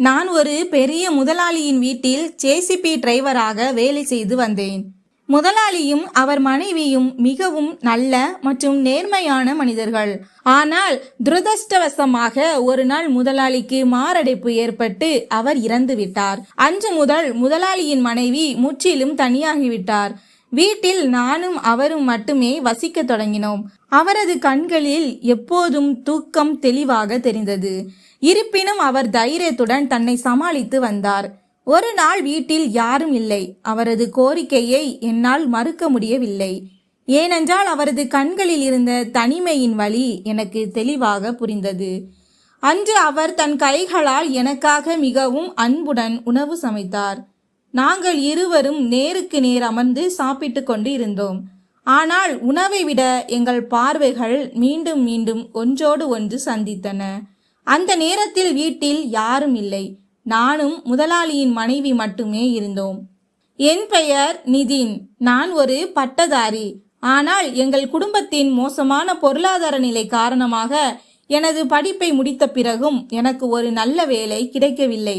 நான் ஒரு பெரிய முதலாளியின் வீட்டில் ஜேசிபி டிரைவராக வேலை செய்து வந்தேன். முதலாளியும் அவர் மனைவியும் மிகவும் நல்ல மற்றும் நேர்மையான மனிதர்கள். ஆனால் துரதிருஷ்டவசமாக ஒரு நாள் முதலாளிக்கு மாரடைப்பு ஏற்பட்டு அவர் இறந்து விட்டார். அன்று முதல் முதலாளியின் மனைவி முற்றிலும் தனியாகிவிட்டார். வீட்டில் நானும் அவரும் மட்டுமே வசிக்கத் தொடங்கினோம். அவரது கண்களில் எப்போதும் தூக்கம் தெளிவாக தெரிந்தது. இருப்பினும் அவர் தைரியத்துடன் தன்னை சமாளித்து வந்தார். ஒரு நாள் வீட்டில் யாரும் இல்லை. அவரது கோரிக்கையை என்னால் மறுக்க முடியவில்லை. ஏனென்றால் அவரது கண்களில் இருந்த தனிமையின் வழி எனக்கு தெளிவாக புரிந்தது. அன்று அவர் தன் கைகளால் எனக்காக மிகவும் அன்புடன் உணவு சமைத்தார். நாங்கள் இருவரும் நேருக்கு நேர் அமர்ந்து சாப்பிட்டு கொண்டு இருந்தோம் ஆனால் உணவை விட எங்கள் பார்வைகள் மீண்டும் மீண்டும் ஒன்றோடு ஒன்று சந்தித்தன. அந்த நேரத்தில் வீட்டில் யாரும் இல்லை. நானும் முதலாளியின் மனைவி மட்டுமே இருந்தோம். என் பெயர் நிதின். நான் ஒரு பட்டதாரி. ஆனால் எங்கள் குடும்பத்தின் மோசமான பொருளாதார நிலை காரணமாக எனது படிப்பை முடித்த பிறகும் எனக்கு ஒரு நல்ல வேலை கிடைக்கவில்லை.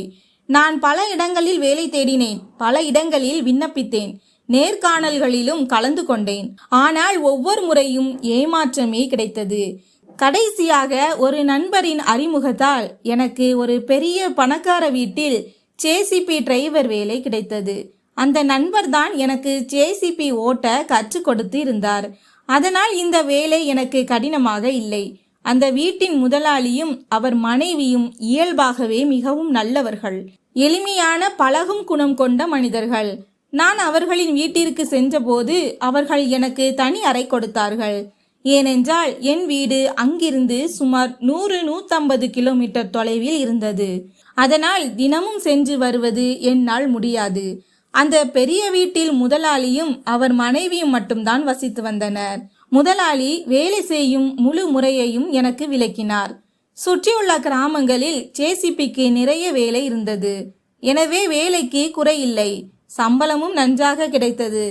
நான் பல இடங்களில் வேலை தேடினேன். பல இடங்களில் விண்ணப்பித்தேன். நேர்காணல்களிலும் கலந்து கொண்டேன். ஆனால் ஒவ்வொரு முறையும் ஏமாற்றமே கிடைத்தது. கடைசியாக ஒரு நண்பரின் அறிமுகத்தால் எனக்கு ஒரு பெரிய பணக்கார வீட்டில் ஜேசிபி டிரைவர் வேலை கிடைத்தது. அந்த நண்பர் தான் எனக்கு ஜேசிபி ஓட்ட கற்றுக் கொடுத்து இருந்தார். அதனால் இந்த வேலை எனக்கு கடினமாக இல்லை. அந்த வீட்டின் முதலாளியும் அவர் மனைவியும் இயல்பாகவே மிகவும் நல்லவர்கள். எளிமையான பழகும் குணம் கொண்ட மனிதர்கள். நான் அவர்களின் வீட்டிற்கு சென்றபோது அவர்கள் எனக்கு தனி அறை கொடுத்தார்கள். ஏனென்றால் என் வீடு அங்கிருந்து சுமார் நூறு நூத்தம்பது கிலோமீட்டர் தொலைவில் இருந்தது. அதனால் தினமும் சென்று வருவது என்னால் முடியாது. அந்த பெரிய வீட்டில் முதலாளியும் அவர் மனைவியும் மட்டும்தான் வசித்து வந்தனர். முதலாளி வேலை செய்யும் முழு முறையையும் எனக்கு விளக்கினார். சுற்றியுள்ள கிராமங்களில் ஜேசிபிக்கு நிறைய வேலை இருந்தது. எனவே வேலைக்கு குறையில்லை சம்பளமும் நன்றாக கிடைத்தது.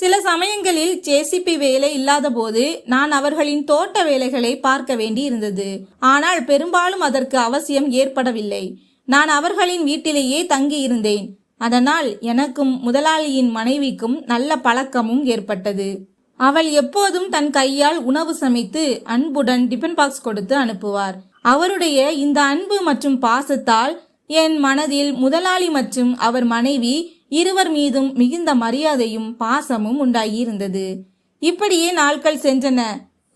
சில சமயங்களில் ஜேசிபி வேலை இல்லாத போது நான் அவர்களின் தோட்ட வேலைகளை பார்க்க வேண்டி இருந்தது. ஆனால் பெரும்பாலும் அதற்கு அவசியம் ஏற்படவில்லை. நான் அவர்களின் வீட்டிலேயே தங்கி இருந்தேன். அதனால் எனக்கும் முதலாளியின் மனைவிக்கும் நல்ல பழக்கமும் ஏற்பட்டது. அவள் எப்போதும் தன் கையால் உணவு சமைத்து அன்புடன் டிபன் பாக்ஸ் கொடுத்து அனுப்புவார். அவருடைய இந்த அன்பு மற்றும் பாசத்தால் என் மனதில் முதலாளி மற்றும் அவர் மனைவி இருவர் மீதும் மிகுந்த மரியாதையும் பாசமும் உண்டாகியிருந்தது இப்படியே நாட்கள் சென்றன.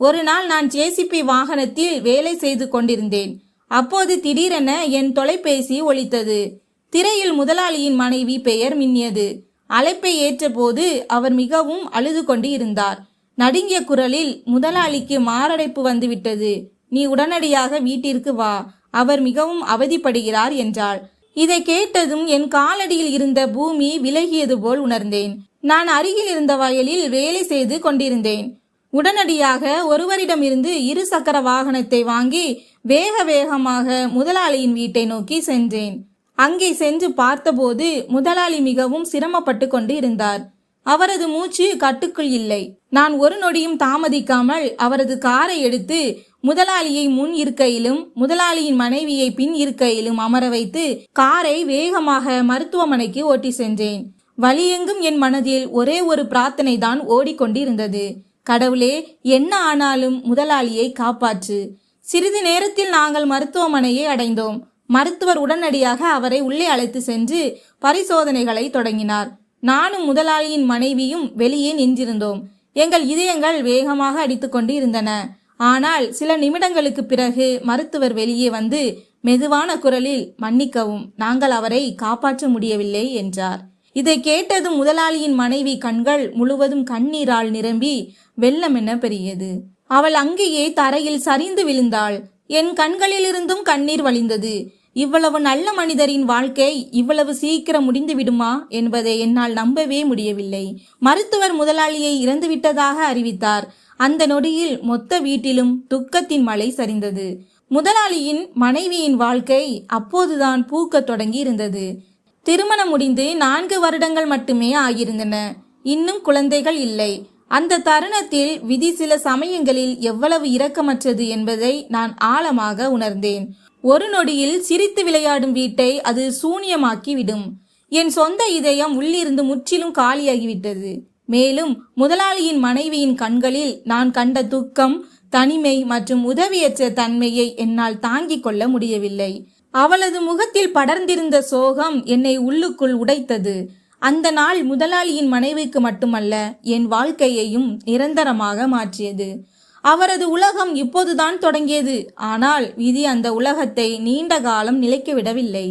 ஒரு நாள் நான் ஜேசிபி வாகனத்தில் வேலை செய்து கொண்டிருந்தேன். அப்போது திடீரென என் தொலைபேசி ஒலித்தது. திரையில் முதலாளியின் மனைவி பெயர் மின்னியது. அழைப்பை ஏற்றபோது அவர் மிகவும் அழுது கொண்டு இருந்தார் நடுங்கிய குரலில் முதலாளிக்கு மாரடைப்பு வந்துவிட்டது. நீ உடனடியாக வீட்டிற்கு வா. அவர் மிகவும் அவதிப்படுகிறார் என்றாள். இதை கேட்டதும் என் காலடியில் இருந்த பூமி விலகியது போல் உணர்ந்தேன். நான் அருகில் இருந்த வயலில் வேலை செய்து கொண்டிருந்தேன். உடனடியாக ஒருவரிடமிருந்து இரு சக்கர வாகனத்தை வாங்கி வேக வேகமாக முதலாளியின் வீட்டை நோக்கி சென்றேன். அங்கே சென்று பார்த்தபோது முதலாளி மிகவும் சிரமப்பட்டு கொண்டு இருந்தார். அவரது மூச்சு கட்டுக்குள் இல்லை. நான் ஒரு நொடியும் தாமதிக்காமல் அவரது காரை எடுத்து முதலாளியை முன் இருக்கையிலும் முதலாளியின் மனைவியை பின் இருக்கையிலும் அமர வைத்து காரை வேகமாக மருத்துவமனைக்கு ஓட்டி சென்றேன். வழியெங்கும் என் மனதில் ஒரே ஒரு பிரார்த்தனை தான் ஓடிக்கொண்டிருந்தது. கடவுளே என்ன ஆனாலும் முதலாளியை காப்பாற்று. சிறிது நேரத்தில் நாங்கள் மருத்துவமனையை அடைந்தோம். மருத்துவர் உடனடியாக அவரை உள்ளே அழைத்து சென்று பரிசோதனைகளை தொடங்கினார். நானும் முதலாளியின் மனைவியும் வெளியே நின்றிருந்தோம். எங்கள் இதயங்கள் வேகமாக அடித்துக்கொண்டு இருந்தன ஆனால் சில நிமிடங்களுக்கு பிறகு மருத்துவர் வெளியே வந்து மெதுவான குரலில் மன்னிக்கவும் நாங்கள் அவரை காப்பாற்ற முடியவில்லை என்றார். இதை கேட்டதும் முதலாளியின் மனைவி கண்கள் முழுவதும் கண்ணீரால் நிரம்பி வெள்ளம் என பெரியது. அவள் அங்கேயே தரையில் சரிந்து விழுந்தாள். என் கண்களிலிருந்தும் கண்ணீர் வழிந்தது. இவ்வளவு நல்ல மனிதரின் வாழ்க்கை இவ்வளவு சீக்கிரம் முடிந்து விடுமா என்பதை என்னால் நம்பவே முடியவில்லை. மருத்துவர் முதலாளியை இறந்துவிட்டதாக அறிவித்தார். அந்த நொடியில் மொத்த வீட்டிலும் துக்கத்தின் மழை சரிந்தது. முதலாளியின் மனைவியின் வாழ்க்கை அப்போதுதான் பூக்கத் தொடங்கி இருந்தது திருமணம் முடிந்து நான்கு வருடங்கள் மட்டுமே ஆகியிருந்தன. இன்னும் குழந்தைகள் இல்லை. அந்த தருணத்தில் விதி சில சமயங்களில் எவ்வளவு இரக்கமற்றது என்பதை நான் ஆழமாக உணர்ந்தேன். ஒரு நொடியில் சிரித்து விளையாடும் வீட்டை அது சூனியமாக்கி விடும் என் சொந்த இதயம் உள்ளிருந்து முற்றிலும் காலியாகிவிட்டது. மேலும் முதலாளியின் மனைவியின் கண்களில் நான் கண்ட துக்கம் தனிமை மற்றும் உதவியற்ற தன்மையை என்னால் தாங்கிக் கொள்ள முடியவில்லை. அவளது முகத்தில் படர்ந்திருந்த சோகம் என்னை உள்ளுக்குள் உடைத்தது. அந்த நாள் முதலாளியின் மனைவிக்கு மட்டுமல்ல என் வாழ்க்கையையும் நிரந்தரமாக மாற்றியது. அவரது உலகம் இப்போதுதான் தொடங்கியது. ஆனால் விதி அந்த உலகத்தை நீண்ட காலம் நிலைக்க விடவில்லை.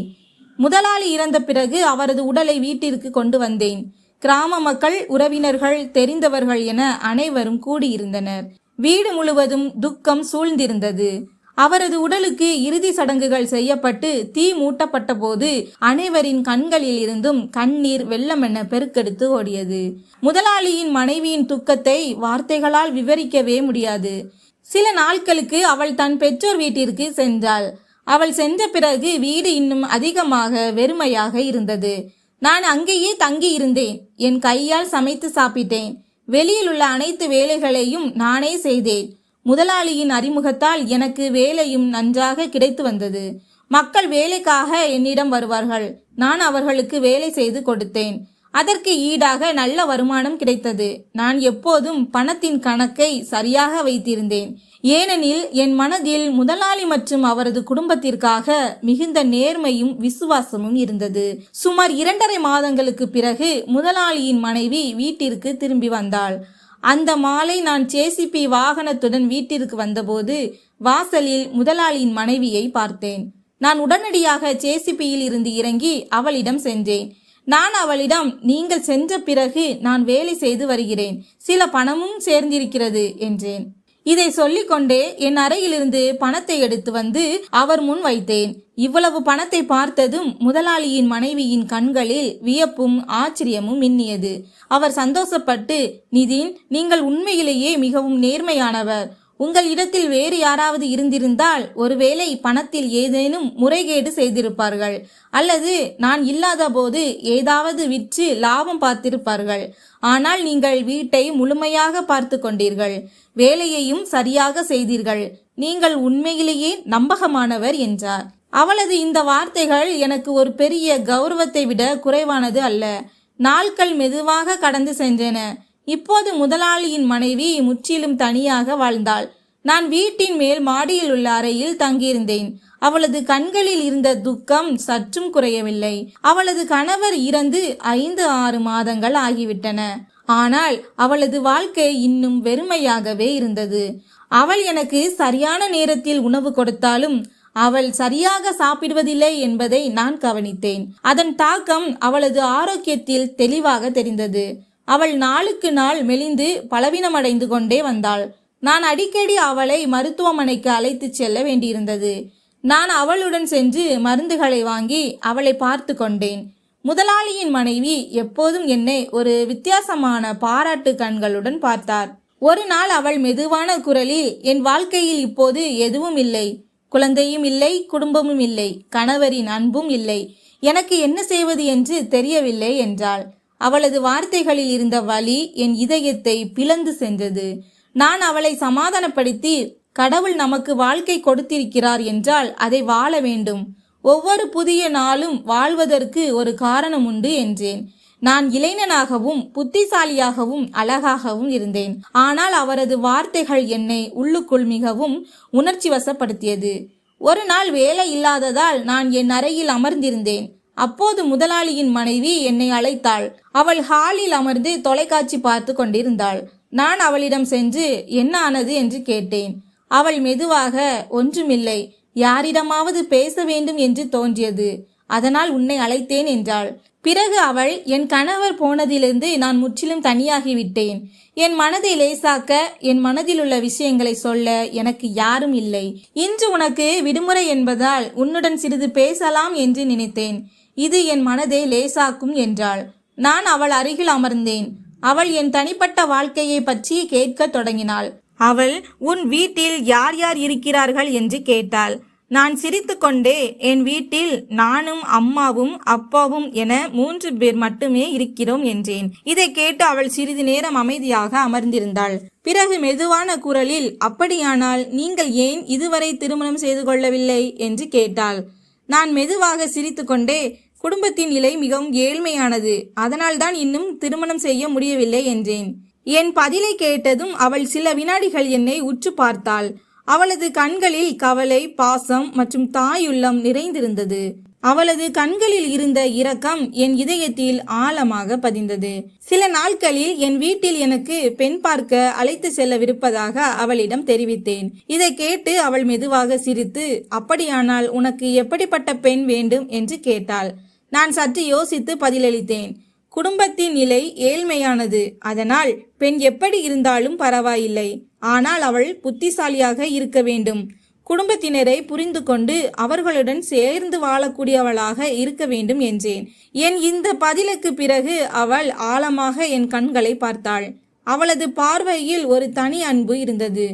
முதலாளி இறந்த பிறகு அவரது உடலை வீட்டிற்கு கொண்டு வந்தேன். கிராம மக்கள் உறவினர்கள் தெரிந்தவர்கள் என அனைவரும் கூடியிருந்தனர். வீடு முழுவதும் துக்கம் சூழ்ந்திருந்தது. அவரது உடலுக்கு இறுதி சடங்குகள் செய்யப்பட்டு தீ மூட்டப்பட்ட போது அனைவரின் கண்களில் இருந்தும் கண்ணீர் வெள்ளமென பெருக்கெடுத்து ஓடியது. முதலாளியின் மனைவியின் துக்கத்தை வார்த்தைகளால் விவரிக்கவே முடியாது. சில நாட்களுக்கு அவள் தன் பெற்றோர் வீட்டிற்கு சென்றாள். அவள் சென்ற பிறகு வீடு இன்னும் அதிகமாக வெறுமையாக இருந்தது. நான் அங்கேயே தங்கி இருந்தேன். என் கையால் சமைத்து சாப்பிட்டேன். வெளியில் உள்ள அனைத்து வேலைகளையும் நானே செய்தேன். முதலாளியின் அறிமுகத்தால் எனக்கு வேலையும் நன்றாக கிடைத்து வந்தது. மக்கள் வேலைக்காக என்னிடம் வருவார்கள். நான் அவர்களுக்கு வேலை செய்து கொடுத்தேன். அதற்கு ஈடாக நல்ல வருமானம் கிடைத்தது. நான் எப்போதும் பணத்தின் கணக்கை சரியாக வைத்திருந்தேன். ஏனெனில் என் மனதில் முதலாளி மற்றும் அவரது குடும்பத்திற்காக மிகுந்த நேர்மையும் விசுவாசமும் இருந்தது. சுமார் இரண்டரை மாதங்களுக்கு பிறகு முதலாளியின் மனைவி வீட்டிற்கு திரும்பி வந்தாள். அந்த மாலை நான் ஜேசிபி வாகனத்துடன் வீட்டிற்கு வந்தபோது வாசலில் முதலாளியின் மனைவியை பார்த்தேன். நான் உடனடியாக ஜேசிபியில் இருந்து இறங்கி அவளிடம் சென்றேன். நான் அவளிடம் நீங்கள் சென்ற பிறகு நான் வேலை செய்து வருகிறேன். சில பணமும் சேர்ந்திருக்கிறது என்றேன். இதை சொல்லிக்கொண்டே என் அறையிலிருந்து பணத்தை எடுத்து வந்து அவர் முன் வைத்தேன். இவ்வளவு பணத்தை பார்த்ததும் முதலாளியின் மனைவியின் கண்களில் வியப்பும் ஆச்சரியமும் மின்னியது. அவர் சந்தோஷப்பட்டு நிதின் நீங்கள் உண்மையிலேயே மிகவும் நேர்மையானவர். உங்கள் இடத்தில் வேறு யாராவது இருந்திருந்தால் ஒருவேளை பணத்தில் ஏதேனும் முறைகேடு செய்திருப்பார்கள். அல்லது நான் இல்லாத போது ஏதாவது விற்று லாபம் பார்த்திருப்பார்கள். ஆனால் நீங்கள் வீட்டை முழுமையாக பார்த்து கொண்டீர்கள். வேலையையும் சரியாக செய்தீர்கள். நீங்கள் உண்மையிலேயே நம்பகமானவர் என்றார். அவளது இந்த வார்த்தைகள் எனக்கு ஒரு பெரிய கௌரவத்தை விட குறைவானது அல்ல. நாட்கள் மெதுவாக கடந்து சென்றன. இப்போது முதலாளியின் மனைவி முற்றிலும் தனியாக வாழ்ந்தாள். நான் வீட்டின் மேல் மாடியில் உள்ள அறையில் தங்கியிருந்தேன். அவளது கண்களில் இருந்த துக்கம் சற்றும் குறையவில்லை. அவளது கணவர் இறந்து ஐந்து ஆறு மாதங்கள் ஆகிவிட்டன. ஆனால் அவளது வாழ்க்கை இன்னும் வெறுமையாகவே இருந்தது. அவள் எனக்கு சரியான நேரத்தில் உணவு கொடுத்தாலும் அவள் சரியாக சாப்பிடுவதில்லை என்பதை நான் கவனித்தேன். அதன் தாக்கம் அவளது ஆரோக்கியத்தில் தெளிவாக தெரிந்தது. அவள் நாளுக்கு நாள் மெலிந்து பலவீனமடைந்து கொண்டே வந்தாள். நான் அடிக்கடி அவளை மருத்துவமனைக்கு அழைத்துச் செல்ல வேண்டியிருந்தது. நான் அவளுடன் சென்று மருந்துகளை வாங்கி அவளை பார்த்து கொண்டேன். முதலாளியின் மனைவி எப்போதும் என்னை ஒரு வித்தியாசமான பாராட்டு கண்களுடன் பார்த்தார். ஒரு நாள் அவள் மெதுவான குரலில் என் வாழ்க்கையில் இப்போது எதுவும் இல்லை. குழந்தையும் இல்லை குடும்பமும் இல்லை. கணவரின் அன்பும் இல்லை. எனக்கு என்ன செய்வது என்று தெரியவில்லை என்றாள். அவளது வார்த்தைகளில் இருந்த வலி என் இதயத்தை பிளந்து சென்றது. நான் அவளை சமாதானப்படுத்தி கடவுள் நமக்கு வாழ்க்கை கொடுத்திருக்கிறார் என்றால் அதை வாழ வேண்டும். ஒவ்வொரு புதிய நாளும் வாழ்வதற்கு ஒரு காரணம் உண்டு என்றேன். நான் இளைஞனாகவும் புத்திசாலியாகவும் அழகாகவும் இருந்தேன். ஆனால் அவரது வார்த்தைகள் என்னை உள்ளுக்குள் மிகவும் உணர்ச்சி வசப்படுத்தியது ஒரு நாள் வேலை இல்லாததால் நான் என் அறையில் அமர்ந்திருந்தேன். அப்போது முதலாளியின் மனைவி என்னை அழைத்தாள். அவள் ஹாலில் அமர்ந்து தொலைக்காட்சி பார்த்து கொண்டிருந்தாள். நான் அவளிடம் சென்று என்ன ஆனது? என்று கேட்டேன். அவள் மெதுவாக ஒன்றுமில்லை. யாரிடமாவது பேச வேண்டும் என்று தோன்றியது. அதனால் உன்னை அழைத்தேன் என்றாள். பிறகு அவள் என் கணவர் போனதிலிருந்து நான் முற்றிலும் தனியாகிவிட்டேன். என் மனதை லேசாக்க என் மனதில் உள்ள விஷயங்களை சொல்ல எனக்கு யாரும் இல்லை. இன்று உனக்கு விடுமுறை என்பதால் உன்னுடன் சிறிது பேசலாம் என்று நினைத்தேன். இது என் மனதை லேசாக்கும் என்றாள். நான் அவள் அருகில் அமர்ந்தேன். அவள் என் தனிப்பட்ட வாழ்க்கையை பற்றி கேட்கத் தொடங்கினாள். அவள் உன் வீட்டில் யார் யார் இருக்கிறார்கள்? என்று கேட்டாள். நான் சிரித்துக்கொண்டே என் வீட்டில் நானும் அம்மாவும் அப்பாவும் என மூன்று பேர் மட்டுமே இருக்கிறோம் என்றேன். இதை கேட்டு அவள் சிறிது நேரம் அமைதியாக அமர்ந்திருந்தாள். பிறகு மெதுவான குரலில் அப்படியானால் நீங்கள் ஏன் இதுவரை திருமணம் செய்து கொள்ளவில்லை? என்று கேட்டாள். நான் மெதுவாக சிரித்துக்கொண்டே குடும்பத்தின் நிலை மிகவும் ஏழ்மையானது. அதனால்தான் இன்னும் திருமணம் செய்ய முடியவில்லை என்றேன். என் பதிலை கேட்டதும் அவள் சில வினாடிகள் என்னை உற்று பார்த்தாள். அவளது கண்களில் கவலை பாசம் மற்றும் தாயுள்ளம் நிறைந்திருந்தது. அவளது கண்களில் இருந்த இரக்கம் என் இதயத்தில் ஆழமாக பதிந்தது. சில நாட்களில் என் வீட்டில் எனக்கு பெண் பார்க்க அழைத்து செல்லவிருப்பதாக அவளிடம் தெரிவித்தேன். இதை கேட்டு அவள் மெதுவாக சிரித்து அப்படியானால் உனக்கு எப்படிப்பட்ட பெண் வேண்டும்? என்று கேட்டாள். நான் சற்று யோசித்து பதிலளித்தேன். குடும்பத்தின் நிலை ஏழ்மையானது. அதனால் பெண் எப்படி இருந்தாலும் பரவாயில்லை. ஆனால் அவள் புத்திசாலியாக இருக்க வேண்டும். குடும்பத்தினரை புரிந்து கொண்டு அவர்களுடன் சேர்ந்து வாழக்கூடியவளாக இருக்க வேண்டும் என்றேன். என் இந்த பதிலுக்கு பிறகு அவள் ஆழமாக என் கண்களை பார்த்தாள். அவளது பார்வையில் ஒரு தனி அன்பு இருந்தது.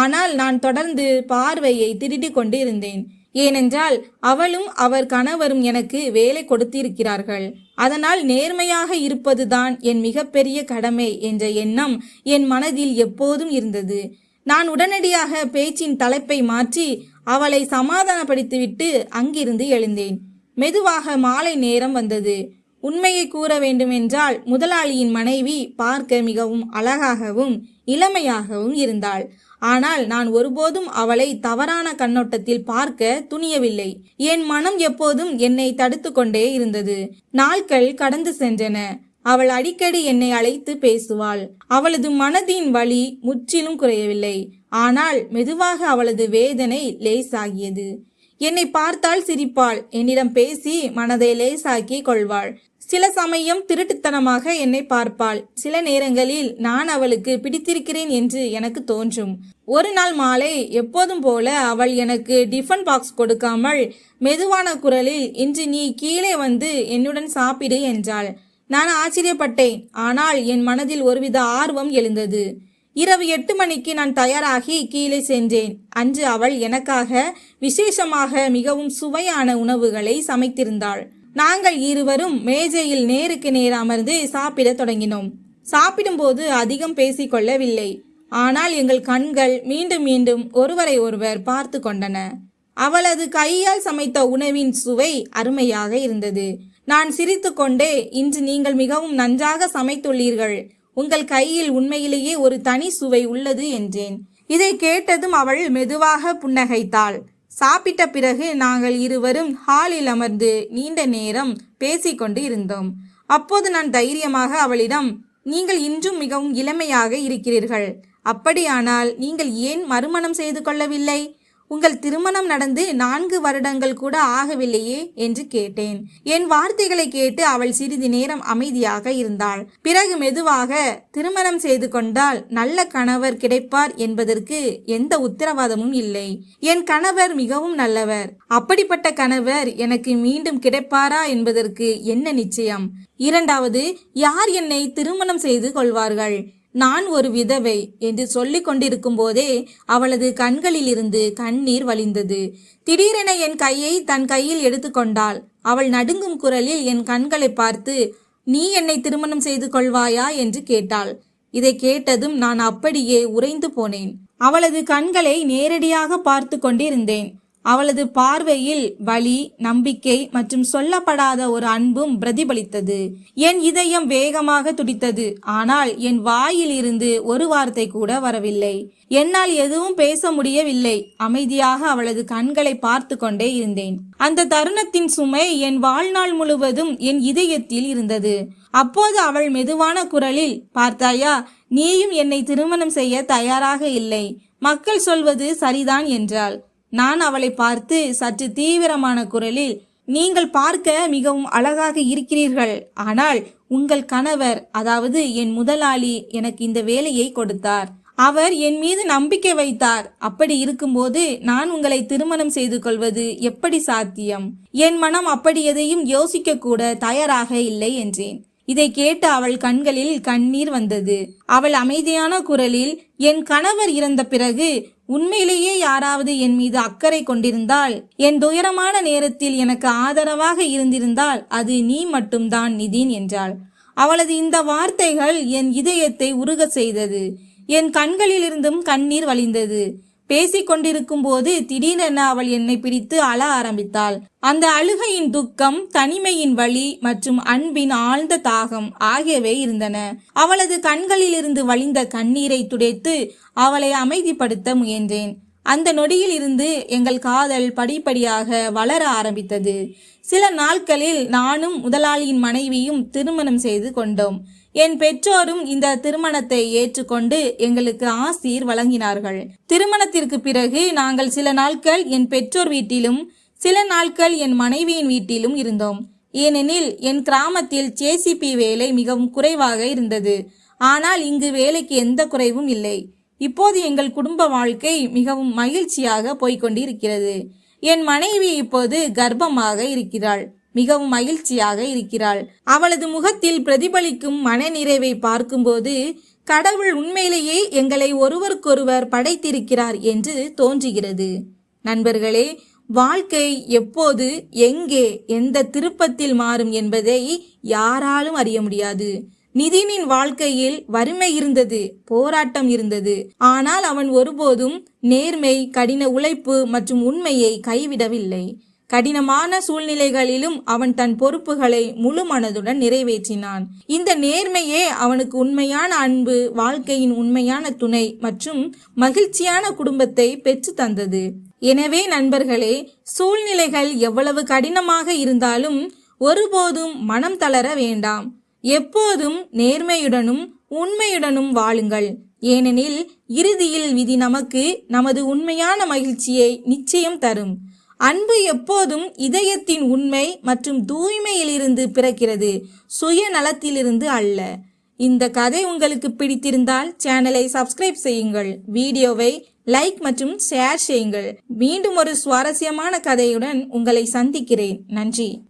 ஆனால் நான் தொடர்ந்து பார்வையை திருடி கொண்டு இருந்தேன் ஏனென்றால் அவளும் அவர் கணவரும் எனக்கு வேலை கொடுத்திருக்கிறார்கள். அதனால் நேர்மையாக இருப்பதுதான் என் மிகப்பெரிய கடமை என்ற எண்ணம் என் மனதில் எப்போதும் இருந்தது. நான் உடனடியாக பேச்சின் தலைப்பை மாற்றி அவளை சமாதானப்படுத்திவிட்டு அங்கிருந்து எழுந்தேன். மெதுவாக மாலை நேரம் வந்தது. உண்மையை கூற வேண்டுமென்றால் முதலாளியின் மனைவி பார்க்க மிகவும் அழகாகவும் இளமையாகவும் இருந்தாள். ஆனால் நான் ஒருபோதும் அவளை தவறான கண்ணோட்டத்தில் பார்க்க துணியவில்லை. என் மனம் எப்போதும் என்னை தடுத்து கொண்டே இருந்தது. நாட்கள் கடந்து சென்றன. அவள் அடிக்கடி என்னை அழைத்து பேசுவாள். அவளது மனதின் வலி முற்றிலும் குறையவில்லை. ஆனால் மெதுவாக அவளது வேதனை லேசாகியது. என்னை பார்த்தால் சிரிப்பாள். என்னிடம் பேசி மனதை லேசாக்கி கொள்வாள். சில சமயம் திருட்டுத்தனமாக என்னை பார்ப்பாள். சில நேரங்களில் நான் அவளுக்கு பிடித்திருக்கிறேன் என்று எனக்கு தோன்றும். ஒரு நாள் மாலை எப்போதும் போல அவள் எனக்கு டிஃபன் பாக்ஸ் கொடுக்காமல் மெதுவான குரலில் இன்று நீ கீழே வந்து என்னுடன் சாப்பிடு என்றாள். நான் ஆச்சரியப்பட்டேன். ஆனால் என் மனதில் ஒருவித ஆர்வம் எழுந்தது. இரவு எட்டு மணிக்கு நான் தயாராகி கீழே சென்றேன். அன்று அவள் எனக்காக விசேஷமாக மிகவும் சுவையான உணவுகளை சமைத்திருந்தாள். நாங்கள் இருவரும் மேஜையில் நேருக்கு நேர் அமர்ந்து சாப்பிடத் தொடங்கினோம். சாப்பிடும்போது அதிகம் பேசிக்கொள்ளவில்லை. ஆனால் எங்கள் கண்கள் மீண்டும் மீண்டும் ஒருவரை ஒருவர் பார்த்து கொண்டன. அவளது கையால் சமைத்த உணவின் சுவை அருமையாக இருந்தது. நான் சிரித்துக்கொண்டே இன்று நீங்கள் மிகவும் நன்றாக சமைத்துள்ளீர்கள். உங்கள் கையில் உண்மையிலேயே ஒரு தனி சுவை உள்ளது என்றேன். இதை கேட்டதும் அவள் மெதுவாக புன்னகைத்தாள். சாப்பிட்ட பிறகு நாங்கள் இருவரும் ஹாலில் அமர்ந்து நீண்ட நேரம் பேசிக்கொண்டு இருந்தோம். அப்போது நான் தைரியமாக அவளிடம் நீங்கள் இன்றும் மிகவும் இளமையாக இருக்கிறீர்கள். அப்படியானால் நீங்கள் ஏன் மறுமணம் செய்து கொள்ளவில்லை? உங்கள் திருமணம் நடந்து நான்கு வருடங்கள் கூட ஆகவில்லையே என்று கேட்டேன். என் வார்த்தைகளை கேட்டு அவள் சிறிது நேரம் அமைதியாக இருந்தாள். பிறகு மெதுவாக திருமணம் செய்து கொண்டால் நல்ல கணவர் கிடைப்பார் என்பதற்கு எந்த உத்தரவாதமும் இல்லை. என் கணவர் மிகவும் நல்லவர். அப்படிப்பட்ட கணவர் எனக்கு மீண்டும் கிடைப்பாரா என்பதற்கு என்ன நிச்சயம்? இரண்டாவது யார் என்னை திருமணம் செய்து கொள்வார்கள்? நான் ஒரு விதவை என்று சொல்லிக் கொண்டிருக்கும் போதே அவளது கண்களிலிருந்து கண்ணீர் வழிந்தது. திடீரென என் கையை தன் கையில் எடுத்துக்கொண்டாள் அவள் நடுங்கும் குரலில் என் கண்களை பார்த்து நீ என்னை திருமணம் செய்து கொள்வாயா? என்று கேட்டாள். இதை கேட்டதும் நான் அப்படியே உறைந்து போனேன். அவளது கண்களை நேரடியாக பார்த்து கொண்டிருந்தேன். அவளது பார்வையில் வலி நம்பிக்கை மற்றும் சொல்லப்படாத ஒரு அன்பும் பிரதிபலித்தது. என் இதயம் வேகமாக துடித்தது. ஆனால் என் வாயில் இருந்து ஒரு வார்த்தை கூட வரவில்லை. என்னால் எதுவும் பேச முடியவில்லை. அமைதியாக அவளது கண்களை பார்த்து கொண்டே இருந்தேன். அந்த தருணத்தின் சுமை என் வாழ்நாள் முழுவதும் என் இதயத்தில் இருந்தது. அப்போது அவள் மெதுவான குரலில் பார்த்தாயா நீயும் என்னை திருமணம் செய்ய தயாராக இல்லை. மக்கள் சொல்வது சரிதான் என்றாள். நான் அவளை பார்த்து சற்று தீவிரமான குரலில் நீங்கள் பார்க்க மிகவும் அழகாக இருக்கிறீர்கள். ஆனால் உங்கள் கணவர் அதாவது என் முதலாளி எனக்கு இந்த வேலையை கொடுத்தார். அவர் என் மீது நம்பிக்கை வைத்தார். அப்படி இருக்கும்போது நான் உங்களை திருமணம் செய்து கொள்வது எப்படி சாத்தியம்? என் மனம் அப்படி எதையும் யோசிக்க கூட தயாராக இல்லை என்றேன். இதை கேட்டு அவள் கண்களில் கண்ணீர் வந்தது. அவள் அமைதியான குரலில் என் கணவர் இறந்த பிறகு உண்மையிலேயே யாராவது என் மீது அக்கறை கொண்டிருந்தால் என் துயரமான நேரத்தில் எனக்கு ஆதரவாக இருந்திருந்தால் அது நீ மட்டும்தான் நிதின் என்றாள். அவளது இந்த வார்த்தைகள் என் இதயத்தை உருகச் செய்தது. என் கண்களிலிருந்தும் கண்ணீர் வழிந்தது. பேசிக்கொண்டிருக்கும் போது திடீரென அவள் என்னை பிடித்து அழ ஆரம்பித்தாள். அந்த அழுகையின் துக்கம் தனிமையின் வலி மற்றும் அன்பின் ஆழ்ந்த தாகம் ஆகியவை இருந்தன. அவளது கண்களிலிருந்து வழிந்த கண்ணீரை துடைத்து அவளை அமைதிப்படுத்த முயன்றேன். அந்த நொடியில் இருந்து எங்கள் காதல் படிப்படியாக வளர ஆரம்பித்தது. சில நாட்களில் நானும் முதலாளியின் மனைவியும் திருமணம் செய்து கொண்டோம். என் பெற்றோரும் இந்த திருமணத்தை ஏற்றுக்கொண்டு எங்களுக்கு ஆசீர் வழங்கினார்கள். திருமணத்திற்கு பிறகு நாங்கள் சில நாட்கள் என் பெற்றோர் வீட்டிலும் சில நாட்கள் என் மனைவியின் வீட்டிலும் இருந்தோம். ஏனெனில் என் கிராமத்தில் ஜேசிபி வேலை மிகவும் குறைவாக இருந்தது. ஆனால் இங்கு வேலைக்கு எந்த குறைவும் இல்லை. இப்போது எங்கள் குடும்ப வாழ்க்கை மிகவும் மகிழ்ச்சியாக போய்கொண்டிருக்கிறது என் மனைவி இப்போது கர்ப்பமாக இருக்கிறாள். மிகவும் மகிழ்ச்சியாக இருக்கிறாள். அவளது முகத்தில் பிரதிபலிக்கும் மனநிறைவை பார்க்கும்போது கடவுள் உண்மையிலேயே எங்களை ஒருவருக்கொருவர் படைத்திருக்கிறார் என்று தோன்றுகிறது. நண்பர்களே வாழ்க்கை எப்போது எங்கே எந்த திருப்பத்தில் மாறும் என்பதை யாராலும் அறிய முடியாது. நிதினின் வாழ்க்கையில் வறுமை இருந்தது போராட்டம் இருந்தது. ஆனால் அவன் ஒருபோதும் நேர்மை கடின உழைப்பு மற்றும் உண்மையை கைவிடவில்லை. கடினமான சூழ்நிலைகளிலும் அவன் தன் பொறுப்புகளை முழு மனதுடன் நிறைவேற்றினான். இந்த நேர்மையே அவனுக்கு உண்மையான அன்பு வாழ்க்கையின் உண்மையான துணை மற்றும் மகிழ்ச்சியான குடும்பத்தை பெற்று தந்தது. எனவே நண்பர்களே சூழ்நிலைகள் எவ்வளவு கடினமாக இருந்தாலும் ஒருபோதும் மனம் தளர வேண்டாம். எப்போதும் நேர்மையுடனும் உண்மையுடனும் வாழுங்கள். ஏனெனில் இறுதியில் விதி நமக்கு நமது உண்மையான மகிழ்ச்சியை நிச்சயம் தரும். அன்பு எப்போதும் இதயத்தின் உண்மை மற்றும் தூய்மையிலிருந்து பிறக்கிறது சுயநலத்திலிருந்து அல்ல. இந்த கதை உங்களுக்கு பிடித்திருந்தால் சேனலை சப்ஸ்கிரைப் செய்யுங்கள். வீடியோவை லைக் மற்றும் ஷேர் செய்யுங்கள். மீண்டும் ஒரு சுவாரஸ்யமான கதையுடன் உங்களை சந்திக்கிறேன். நன்றி.